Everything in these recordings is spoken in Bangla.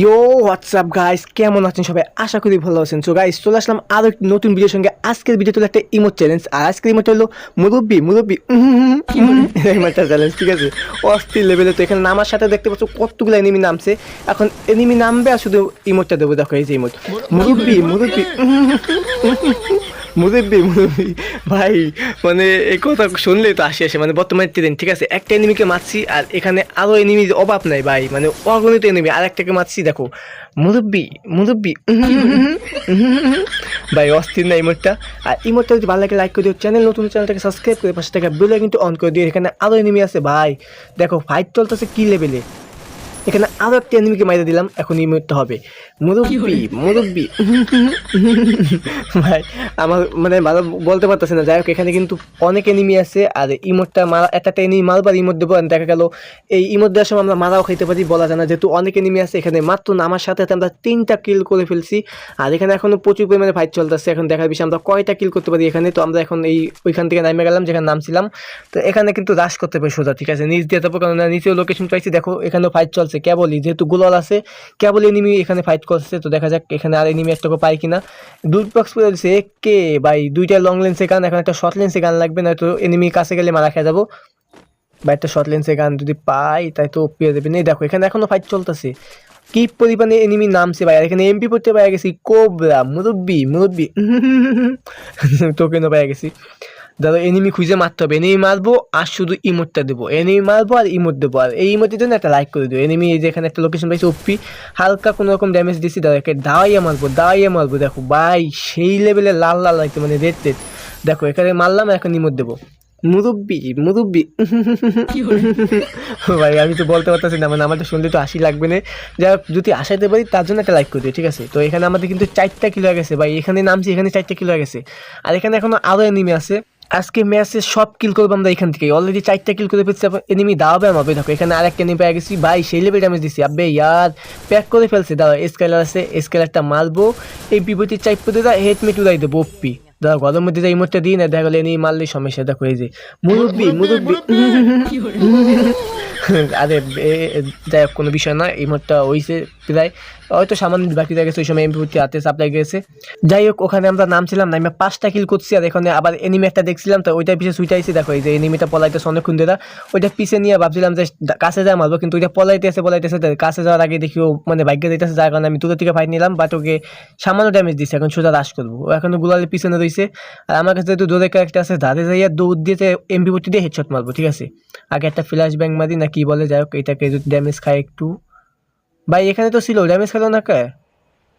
ইয়ো হোয়াটসঅ্যাপ গাইস কেমন আছেন সবাই? আশা করি ভালো আছেন। সো গাইস চলে আসলাম আরও একটি নতুন ভিডিওর সঙ্গে। আজকের ভিডিও হলো একটা ইমোট চ্যালেঞ্জ আর আজকের ইমোট হলো মুরব্বি মুরব্বি। ইমোটটা চ্যালেঞ্জ ঠিক আছে? অস্থির লেভেলে তো এখানে নামার সাথে দেখতে পাচ্ছ কতগুলো এনিমি নামছে। এখন এনিমি নামবে আর শুধু ইমোটটা দেবো। দেখো এই যে ইমোট মুরব্বি মুরব্বি। মুরব্বি মুরব্বি, ভাই মানে এই কথা শুনলেই তো আসে আসে। মানে বর্তমানে ট্রেন ঠিক আছে? একটা এনিমিকে মারছি আর এখানে আরও এনিমির অভাব নাই, ভাই। মানে অগণিত এনিমি আর একটাকে মারছি, দেখো। মুরব্বি মুরব্বি ভাই, অস্থির না ইমোটটা আর ইমোটটা যদি ভালো লাগে লাইক করে দিও। চ্যানেল নতুন চ্যানেলটাকে সাবস্ক্রাইব করে পাশে টাকা বেলে কিন্তু অন করে দিও। এখানে আরও এনিমি আছে, ভাই। দেখো ফাইট চলতেছে কি লেভেলে এখানে আরও একটা এনিমিকে মাইরে দিলাম, এখন ইমোটটা হবে মুরব্বি মুরব্বি। ভাই, আমার মানে ভালো বলতে পারতেছে না। যাই হোক, এখানে কিন্তু অনেক এনিমি আছে, আর ইমোটটা মারা একটা এনিমি মারবার ইমোট দেবো আর দেখা গেল, এই ইমোট দেওয়ার সময় আমরা মারাও খাইতে পারি, বলা যায় না। যেহেতু অনেক এনিমি আছে, এখানে মাত্র নামার সাথে সাথে আমরা তিনটা কিল করে ফেলছি, আর এখানে এখনও প্রচুর পরিমাণে ফাইট চলতেছে। এখন দেখার বিষয় আমরা কয়টা কিল করতে পারি এখানে। তো আমরা এখন এই ওইখান থেকে নামে গেলাম, যেখানে নামছিলাম। তো এখানে কিন্তু রাশ করতে পারি সোজা, ঠিক আছে? নিচ দিয়ে যাব কারণ নিচেও লোকেশন পাইছি। দেখো, এখানেও ফাইট চলছে। কেবলই যেহেতু গুলাল আছে, কেবল এনিমি এখানে ফাইট করছে, তো দেখা যাক এখানে আর এনিমি একটা পাই কিনা। দুই বক্স দিচ্ছে কে ভাই, দুইটা লং লেন্সে গান এখন একটা শর্ট লেন্সে গান লাগবে না তো এনিমি কাছে গেলে মারা খেয়ে যাব। বা একটা শর্ট লেন্সে গান যদি পাই, তাই তো পেয়ে দেবে নেই দেখো, এখানে এখনও ফাইট চলতেছে। কি পরিমাণে এনিমি নামছে ভাই, আর এখানে এমপি পড়তে পেয়ে গেছি কোবরা মুরব্বি মুরব্বি টোকেনও পেয়ে গেছি। দাদা এনিমি খুঁজে মারতে হবে। এনিমি মারবো আর শুধু ইমোটটা দেবো। এনিমি মারবো আর ইমোট দেবো। আর এই ইমোটের জন্য একটা লাইক করে দেবো এনিমি এই যে এখানে একটা লোকেশন পাইছে ওপি হালকা কোনো রকম ড্যামেজ দিচ্ছি দাদাকে দাওয়াইয়া মারবো দাওয়াইয়া মারবো। দেখো, ভাই, সেই লেভেলে লাল লাল লাগছে মানে রেড রেড দেখো, এখানে মারলাম এখন ইমোট দেবো। মুরব্বি মুরব্বি। ভাই, আমি তো বলতে পারতেছি না মানে আমাদের শুনলে তো আশি লাগবে না। যা যদি আসাইতে পারি, তার জন্য একটা লাইক করে দিও, ঠিক আছে? তো এখানে আমাদের কিন্তু চারটা কিলো গেছে। ভাই, এখানে নামছি, এখানে চারটা কিলো গেছে। আর এখানে এখনও আরও এনিমি আছে। আজকে ম্যাচে সব কিল করব আমরা এখান থেকে। অলরেডি চারটা কিল করে ফেলছি এনিমি দাঁড়াবে আমাকে। দেখো এখানে আর একটা এনিমি পেয়ে গেছি। ভাই সেই লেভেল ড্যামেজ দিচ্ছি আবে ইয়ার প্যাক করে ফেলছে। দাঁড়া স্কেলার আছে স্কেলারটা মারবো। এই বিপত্তি চাইপ করে দেওয়া হেডমেট উড়াই দেবো ওপি দাদা গরমের মধ্যে এই মুহূর্তে দিই না দেখা গেলো এনিমি মারলেই সমস্যা। দেখো এই যে মুরব্বি মুরব্বি আরে যাই হোক কোনো বিষয় না এই মুহূর্তে হয়েছে প্রায় হয়তো সামান্য বাকি গেছে, ওই সময় এমপি ভর্তি হাতে সাপ্লাই গেছে। যাই হোক, ওখানে আমরা নামছিলাম না, আমি পাঁচটা কিল করছি আর এখানে আবার এনিমি একটা দেখছিলাম, তো ওইটা পিছিয়ে সুইটাইছি দেখো, এই যে এনিমিটা পলাইতেছে অনেকক্ষণ ধরে। ওইটা পিছিয়ে নিয়ে ভাবছিলাম যে কাছে যা মারবো, কিন্তু ওইটা পলাইতেছে পলাইতেছে, তো কাছে যাওয়ার আগে দেখি ও মানে ভাগ্য দিতেছে যার কারণে আমি দূরের থেকে ফাইট নিলাম বাট ওকে সামান্য ড্যামেজ দিচ্ছে এখন সোজা রাশ করব। ও এখনও গুলালের পিছনে রয়েছে আর আমার কাছে যেহেতু দৌড়ের ক্যারেক্টার আছে, ধারে যাইয়া দৌড় দিয়েছে এমপি ভর্তি দিয়ে হেডশট মারবো, ঠিক আছে? আগে একটা ফ্ল্যাশ ব্যাং মারি না কি বলে, যাই হোক, এটাকে যদি ড্যামেজ খায় একটু। ভাই, এখানে তো ছিল ড্যামেজ খেলো না কে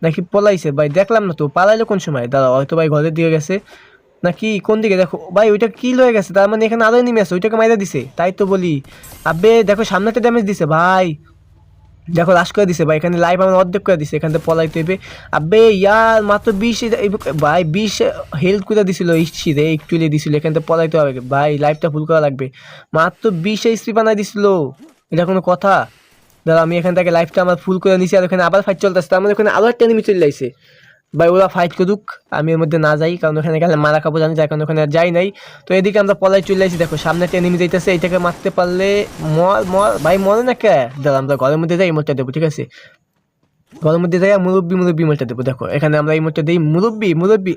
নাকি পলাইছে? ভাই, দেখলাম না তো, পালাইলো কোন সময়? দাদা হয়তো ভাই ঘরের দিকে গেছে। নাকি কোন দিকে? দেখো, ভাই, ওইটা কিল হয়ে গেছে? তার মানে এখানে আরও নেমে আছে, ওইটাকে মাইরা দিছে। তাই তো বলি। আবে দেখো সামনেতে ড্যামেজ দিছে, ভাই। দেখো লাশ করে দিছে, ভাই। এখানে লাইভ আমার অর্ধেক করে দিছে এখান পলাইতে হবে। আবে ইয়ার মাত্র বিশ ভাই, বিশ হেল্প করে দিছিল ইচ্ছি রে, একটু দিছিল এখান পলাইতে হবে। ভাই লাইভটা ফুল করা লাগবে। মাত্র বিশ স্ত্রী বানাই দিছিল। এটা কোনো কথা? দাদা, আমি এখান থেকে লাইফটা আমার ফুল করে নিছি আর ওখানে আবার ফাইট চলতেছে। তার মানে ওখানে আরও একটা এনিমি চলে যাইছে ভাই, ওরা ফাইট করুক, আমি এর মধ্যে না যাই, কারণ ওখানে গেলে মারা খাব জানি কারণে ওখানে যাই নাই। তো এদিকে আমরা পলাই চলে আসি দেখো, সামনে একটা এনিমি যাইতেছে এইটাকে মারতে পারলে মর মর, ভাই, মরে না কে? দাদা, আমরা ঘরের মধ্যে যাই মোটটা দেবো, ঠিক আছে? ঘরের মধ্যে যাই মুরব্বি মুরব্বি মোটটা দেবো, দেখো, এখানে আমরা এই মোটটা দিই মুরব্বি মুরব্বি।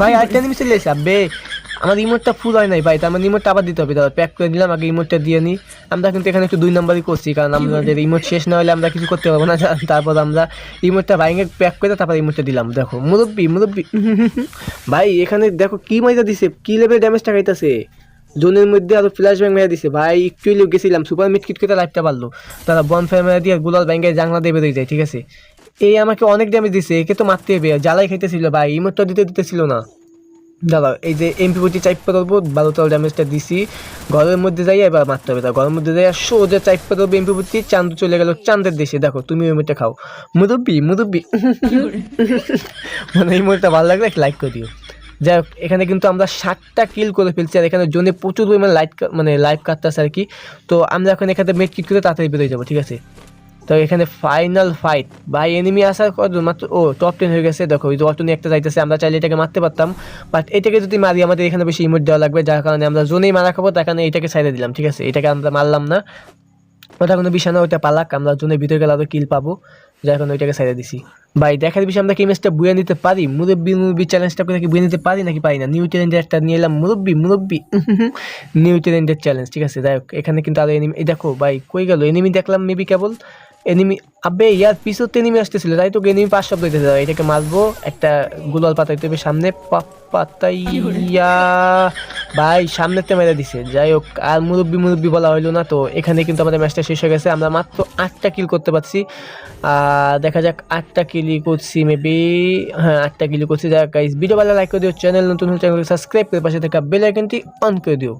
ভাই, আরেকটা এনিমি চলে এসে আবে আমার ইমোটটা ফুল হয় নাই ভাই, তার মানে ইমোটটা আবার দিতে হবে দাদা। প্যাক করে দিলাম, আগে ইমোটটা দিয়ে নিই আমরা কিন্তু এখানে একটু দুই নম্বরই করছি, কারণ আমাদের ইমোট শেষ না হলে আমরা কিছু করতে পারব না। তারপর আমরা ইমোটটা ভাইঙ্গে প্যাক করে তারপর ইমোটটা দিলাম। দেখো, মুরব্বি মুরব্বি। ভাই, এখানে দেখো কী মাইজা দিছে, কী লেভেল ড্যামেজটা খাইতেছে। জোনের মধ্যে আরও ফ্ল্যাশ ব্যাং মেরে দিছে। ভাই, একটু লোক গেছিলাম সুপার মিট কিট করে লাইফটা পারল তারা বন ফায়ার মেরে দিয়ে গুলাল ব্যাঙ্গে জাংলা দিয়ে যায়, ঠিক আছে? এই আমাকে অনেক ড্যামেজ দিছে, একে তো মারতে হবে, জ্বালাই খাইতেছিল ভাই, ইমোটটা দিতে দিতেছিল না। দাদা, এই যে এমপি পটি চাইপ করব বারোটাল ড্যামেজটা দিছি। ঘরের মধ্যে যাই এবার মারতে হবে ঘরের মধ্যে যাই সোজা চাইপ করব এমপি পটি চাঁদ চলে গেল চাঁদের দেশে। দেখো, তুমি ওই মুহূর্তে খাও। মুরব্বি মুরব্বি। মানে এই মুহূর্তে ভালো লাগলে লাইক করে দিও। যাই হোক, এখানে কিন্তু আমরা ষাটটা কিল করে ফেলছি, আর এখানে জোনে প্রচুর পরিমাণে লাইট মানে লাইভ কাটতেছে আর কি। তো আমরা এখন এখানে মেট কিট করে তাড়াতাড়ি বেরোয় যাব, ঠিক আছে? তো এখানে ফাইনাল ফাইট ভাই এনিমি আসার কত মাত্র, ও টপ টেন হয়ে গেছে। দেখো ওই অটো নিয়ে একটা যাইতেছে, আমরা চাইলে এটাকে মারতে পারতাম। বাট এটাকে যদি মারি, আমাদের এখানে বেশি ইমোট দেওয়া লাগবে, যার কারণে আমরা জোনেই মারা খাব, তার কারণে এটাকে সাইডে দিলাম, ঠিক আছে? এটাকে আমরা মারলাম না। ওটা কোনো বিষয় না ওটা পালাক, আমরা জনের ভিতরে গেলে আরও কিল পাবো। যার এখন ওইটাকে সাইডে দিছি। ভাই, দেখার বিষয়, আমরা কি ম্যাচটা বুয়ে নিতে পারি? মুরব্বি মুরব্বি চ্যালেঞ্জটা করে কি বুয়ে নিতে পারি নাকি পারি না? নিউ চ্যালেঞ্জের একটা নিয়ে এলাম। মুরব্বি মুরব্বি নিউ চ্যালেঞ্জের চ্যালেঞ্জ ঠিক আছে? যাই হোক, এখানে কিন্তু আরও এনিমি দেখো, ভাই, কই গেল? এনিমি দেখলাম মেবি কেবল। এনিমি আবে, ইয়ার পিছতে এনিমি আসতেছিল, তাই তো এনিমি পাঁচ শব্দ দিতেছে এটাকে মারবো, একটা গুলাল পাতাইতে হবে সামনে। পাতাইয়া ভাই সামনেতে মেরে দিছে। যাই হোক, আর মুরব্বি মুরব্বি বলা হইল না তো, এখানে কিন্তু আমাদের ম্যাচটা শেষ হয়ে গেছে। আমরা মাত্র আটটা কিল করতে পারছি। দেখা যাক, আটটা কিলি করছি মেবি হ্যাঁ আটটা কিলি করছি। যাক ভিডিও ভালো লাইক করে দিও চ্যানেল নতুন হলে চ্যানেলকে সাবস্ক্রাইব করে পাশে থাকা বেল আইকনটি অন করে দিও।